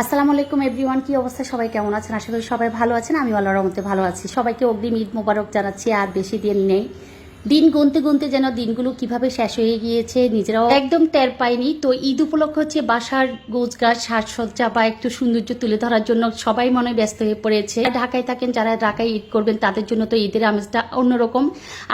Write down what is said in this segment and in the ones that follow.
আসসালামু আলাইকুম এভরিওয়ান কি অবস্থা? সবাই কেমন আছেন? আশা করি সবাই ভালো আছেন। আমি আল্লাহর রহমতে ভালো আছি। সবাইকে অগ্রিম ঈদ মোবারক জানাচ্ছি, আর বেশি দিন নেই। দিন গুনতে গুনতে যেন দিনগুলো কীভাবে শেষ হয়ে গিয়েছে, নিজেরাও একদম টের পাইনি। তো ঈদ উপলক্ষে হচ্ছে বাসার গোছগাছ, সাজসজ্জা বা একটু সৌন্দর্য তুলে ধরার জন্য সবাই মনে ব্যস্ত হয়ে পড়েছে। ঢাকায় থাকেন, যারা ঢাকায় ঈদ করবেন, তাদের জন্য তো ঈদের আমেজটা অন্যরকম।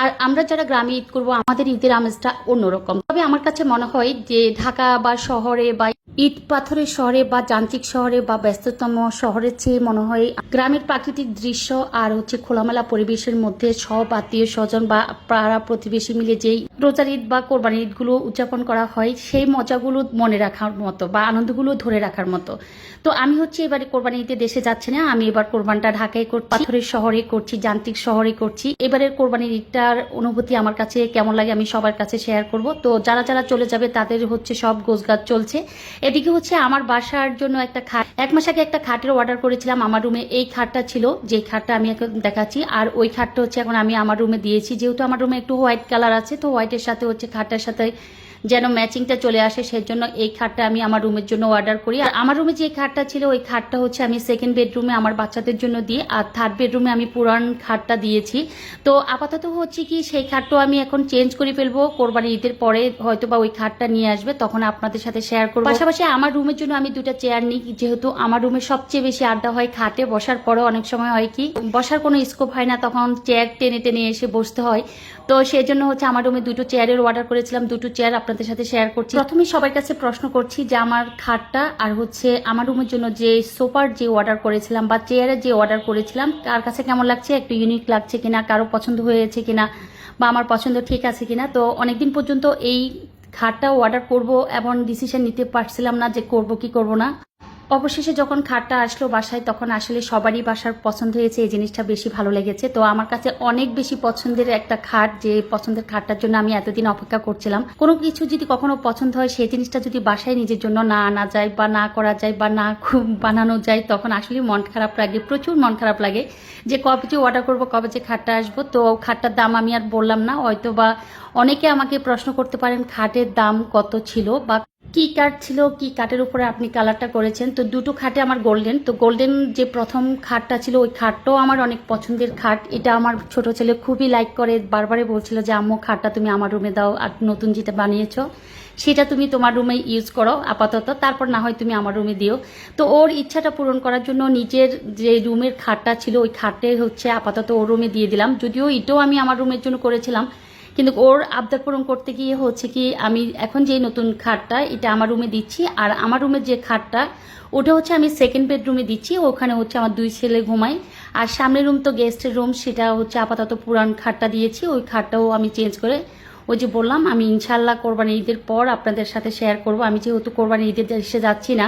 আর আমরা যারা গ্রামে ঈদ করব, আমাদের ঈদের আমেজটা অন্যরকম। তবে আমার কাছে মনে হয় যে ঢাকা বা শহরে বা ইট পাথরের শহরে বা যান্ত্রিক শহরে বা ব্যস্ততম শহরের চেয়ে মনে হয় গ্রামের প্রাকৃতিক দৃশ্য আর হচ্ছে খোলামেলা পরিবেশের মধ্যে সব আত্মীয় স্বজন বা পাড়া প্রতিবেশী মিলে যেই রোজার ঈদ বা কোরবানি ঈদগুলো উদযাপন করা হয়, সেই মজাগুলো মনে রাখার মতো বা আনন্দগুলো ধরে রাখার মতো। তো আমি হচ্ছে এবারে কোরবানি ঈদে দেশে যাচ্ছি না, আমি এবার কোরবানটা ঢাকায় করছি পাথরের শহরে করছি, যান্ত্রিক শহরে করছি। এবারের কোরবানির ঈদটার অনুভূতি আমার কাছে কেমন লাগে আমি সবার কাছে শেয়ার করব। তো যারা যারা চলে যাবে তাদের হচ্ছে সব গোছগাছ চলছে। এদিকে হচ্ছে আমার বাসার জন্য একটা খাট। এক মাস আগে একটা খাটের অর্ডার করেছিলাম, আমার রুমে এই খাটটা ছিল, যে খাটটা আমি এখন দেখাচ্ছি। আর ওই খাটটা হচ্ছে এখন আমি আমার রুমে দিয়েছি। যেহেতু আমার রুমে একটু হোয়াইট কালার আছে, তো হোয়াইটের সাথে হচ্ছে খাটটার সাথে যেন ম্যাচিংটা চলে আসে সেই জন্য এই খাটটা আমি আমার রুমের জন্য অর্ডার করি। আর আমার রুমে যে খাটটা ছিল, ওই খাটটা হচ্ছে আমি সেকেন্ড বেডরুমে আমার বাচ্চাদের জন্য দিই আর থার্ড বেডরুমে আমি পুরান খাটটা দিয়েছি। তো আপাতত হচ্ছে কি, সেই খাটটাও আমি এখন চেঞ্জ করে ফেলব। কোরবানি ঈদের পরে হয়তো বা ওই খাটটা নিয়ে আসবে, তখন আপনাদের সাথে শেয়ার করব। পাশাপাশি আমার রুমের জন্য আমি দুটা চেয়ার নিই, যেহেতু আমার রুমে সবচেয়ে বেশি আড্ডা হয় খাটে, বসার পরেও অনেক সময় হয় কি, বসার কোনো স্কোপ হয় না, তখন চেয়ার টেনে টেনে এসে বসতে হয়। তো সেই জন্য হচ্ছে আমার রুমে দুটো চেয়ারের অর্ডার করেছিলাম, দুটো চেয়ার আপনাদের সাথে শেয়ার করছি। প্রথমে সবার কাছে প্রশ্ন করছি যে আমার খাটটা আর হচ্ছে আমার রুমের জন্য যে সোফার যে অর্ডার করেছিলাম বা চেয়ারের যে অর্ডার করেছিলাম, কার কাছে কেমন লাগছে, একটু ইউনিক লাগছে কিনা, কারও পছন্দ হয়েছে কিনা বা আমার পছন্দ ঠিক আছে কিনা। তো অনেকদিন পর্যন্ত এই খাটটা অর্ডার করব এবং ডিসিশন নিতে পারছিলাম না যে করব কি করব না। অবশেষে যখন খাটটা আসলো বাসায়, তখন আসলে সবারই বাসার পছন্দ হয়েছে, এই জিনিসটা বেশি ভালো লেগেছে। তো আমার কাছে অনেক বেশি পছন্দের একটা খাট, যে পছন্দের খাটটার জন্য আমি এতদিন অপেক্ষা করছিলাম। কোনো কিছু যদি কখনো পছন্দ হয়, সেই জিনিসটা যদি বাসায় নিজের জন্য না আনা যায় বা না করা যায় বা না বানানো যায়, তখন আসলে মন খারাপ লাগে, প্রচুর মন খারাপ লাগে যে কবে যে অর্ডার করব, কবে যে খাটটা আসব। তো খাটটার দাম আমি আর বললাম না হয়তো বা অনেকে আমাকে প্রশ্ন করতে পারেন, খাটের দাম কত ছিল বা কি কাঠ ছিল, কি কাঠের উপরে আপনি কালারটা করেছেন? তো দুটো খাটে আমার গোল্ডেন তো গোল্ডেন যে প্রথম খাটটা ছিল, ওই খাটটাও আমার অনেক পছন্দের খাট এটা আমার ছোট ছেলে খুবই লাইক করে। বারবারে বলছিল যে, আম্মু খাটটা তুমি আমার রুমে দাও আর নতুন যেটা বানিয়েছো, সেটা তুমি তোমার রুমে ইউজ করো আপাতত। তারপর না হয় তুমি আমার রুমে দিও। তো ওর ইচ্ছাটা পূরণ করার জন্য নিজের যে রুমের খাটটা ছিল, ওই খাটে হচ্ছে আপাতত ওর রুমে দিয়ে দিলাম। যদিও এটাও আমি আমার রুমের জন্য করেছিলাম কিন্তু ওর আবদার পূরণ করতে গিয়ে হচ্ছে কি আমি এখন যে নতুন খাটটা এটা আমার রুমে দিচ্ছি আর আমার রুমের যে খাটটা ওটা হচ্ছে আমি সেকেন্ড বেডরুমে দিচ্ছি ওখানে হচ্ছে আমার দুই ছেলে ঘুমাই আর সামনের রুম তো গেস্টের রুম সেটা হচ্ছে আপাতত পুরান খাটটা দিয়েছি ওই খাটটাও আমি চেঞ্জ করে ওই যে বললাম আমি ইনশাল্লাহ কোরবানি ঈদের পর আপনাদের সাথে শেয়ার করব আমি যেহেতু কোরবানি ঈদের দেশে যাচ্ছি না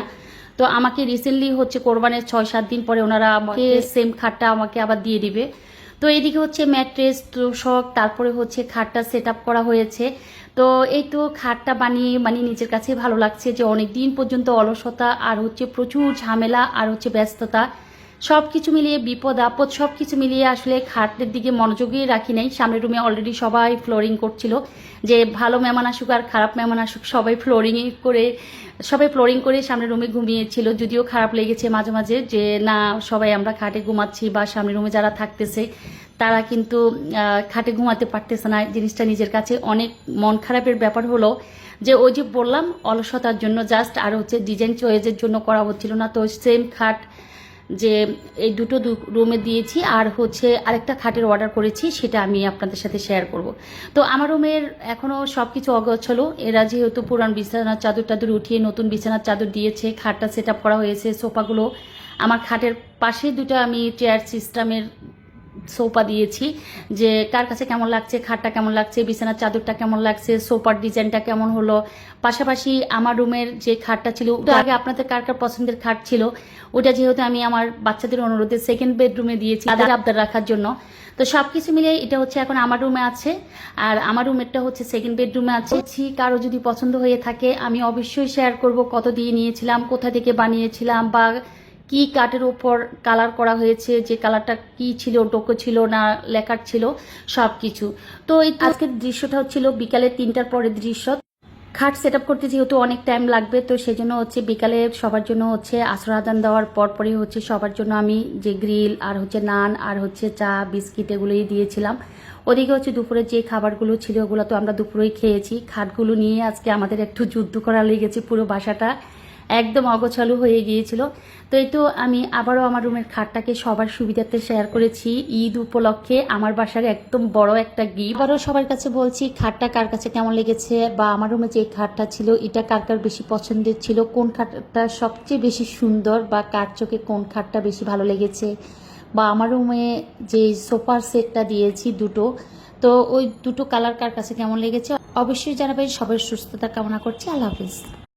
তো আমাকে রিসেন্টলি হচ্ছে কোরবানের ছয় সাত দিন পরে ওনারা আমাকে সেম খাটটা আমাকে আবার দিয়ে দিবে। তো এদিকে হচ্ছে ম্যাট্রেস, তোষক, তারপরে হচ্ছে খাটটা সেট করা হয়েছে। তো এই তো খাটটা বানিয়ে মানে নিজের কাছে ভালো লাগছে যে অনেক দিন পর্যন্ত অলসতা আর হচ্ছে প্রচুর ঝামেলা আর হচ্ছে ব্যস্ততা। সব কিছু মিলিয়ে বিপদ, আপদ সব কিছু মিলিয়ে আসলে খাটের দিকে মনোযোগই রাখি নাই। সামনের রুমে অলরেডি সবাই ফ্লোরিং করছিল যে ভালো মেহমান আসুক আর খারাপ মেহমান আসুক, সবাই ফ্লোরিংই করে, সবাই ফ্লোরিং করে সামনের রুমে ঘুমিয়েছিল। যদিও খারাপ লেগেছে মাঝে মাঝে যে না, সবাই আমরা খাটে ঘুমাচ্ছি বা সামনের রুমে যারা থাকতেছে, তারা কিন্তু খাটে ঘুমাতে পারতেছে না। জিনিসটা নিজের কাছে অনেক মন খারাপের ব্যাপার হলো যে ওই যে বললাম অলসতার জন্য জাস্ট আর হচ্ছে ডিজাইন চয়েজের জন্য করা হচ্ছিল না। তো সেম খাট যে এই দুটো রুমে দিয়েছি আর হচ্ছে আরেকটা খাটের অর্ডার করেছি, সেটা আমি আপনাদের সাথে শেয়ার করব। তো আমার রুমের এখনও সব কিছু অগোছলো। এরা যেহেতু পুরান বিছানার চাদর টাদর উঠিয়ে নতুন বিছানার চাদর দিয়েছে, খাটটা সেট করা হয়েছে, সোফাগুলো। আমার খাটের পাশে দুটো আমি চেয়ার সিস্টেমের সোফা দিয়েছি যে কার কাছে কেমন লাগছে খাটটা কেমন লাগছে বিছানার চাদরটা কেমন লাগছে সোফার ডিজাইনটা কেমন হলো। পাশাপাশি আমার রুমের যে খাটটা ছিল ওটা আগে আপনাদের কার কার পছন্দের খাট ছিল ওটা যেহেতু আমি আমার বাচ্চাদের অনুরোধে সেকেন্ড বেডরুমে দিয়েছি তাদের আবদার রাখার জন্য। তো সব কিছু মিলিয়ে এটা হচ্ছে এখন আমার রুমে আছে আর আমার রুমেরটা হচ্ছে সেকেন্ড বেডরুমে আছে। কারও যদি পছন্দ হয়ে থাকে আমি অবশ্যই শেয়ার করব কত দিয়ে নিয়েছিলাম কোথা থেকে বানিয়েছিলাম বা কি কাঠের উপর কালার করা হয়েছে, যে কালারটা কি ছিল ডোকো ছিল না লেখার ছিল সব কিছু তো এই আজকের দৃশ্যটা হচ্ছিল বিকালে তিনটার পরের দৃশ্য। খাট সেট করতে যেহেতু অনেক টাইম লাগবে, তো সেই জন্য হচ্ছে বিকালে সবার জন্য হচ্ছে আশ্রয়াদান দেওয়ার পর পরপরই হচ্ছে সবার জন্য আমি যে গ্রিল আর হচ্ছে নান আর হচ্ছে চা, বিস্কিট এগুলোই দিয়েছিলাম। ওদিকে হচ্ছে দুপুরে যে খাবারগুলো ছিল ওগুলো তো আমরা দুপুরেই খেয়েছি। খাটগুলো নিয়ে আজকে আমাদের একটু যুদ্ধ করা লেগেছে পুরো বাসাটা। একদম অগোছালু হয়ে গিয়েছিল। তো এই তো আমি আবারও আমার রুমের খাটটাকে সবার সুবিধার্থে শেয়ার করেছি। ঈদ উপলক্ষে আমার বাসার একদম বড় একটা গিফট আবারও সবার কাছে বলছি, খাটটা কার কাছে কেমন লেগেছে বা আমার রুমে যে খাটটা ছিল, এটা কার কার বেশি পছন্দের ছিল, কোন খাটটা সবচেয়ে বেশি সুন্দর বা কার চোখে কোন খাটটা বেশি ভালো লেগেছে? বা আমার রুমে যে সোফার সেটটা দিয়েছি দুটো, তো ওই দুটো কালার কার কাছে কেমন লেগেছে? অবশ্যই জানাবেন। সবার সুস্থতা কামনা করছি। আল্লাহ হাফিজ।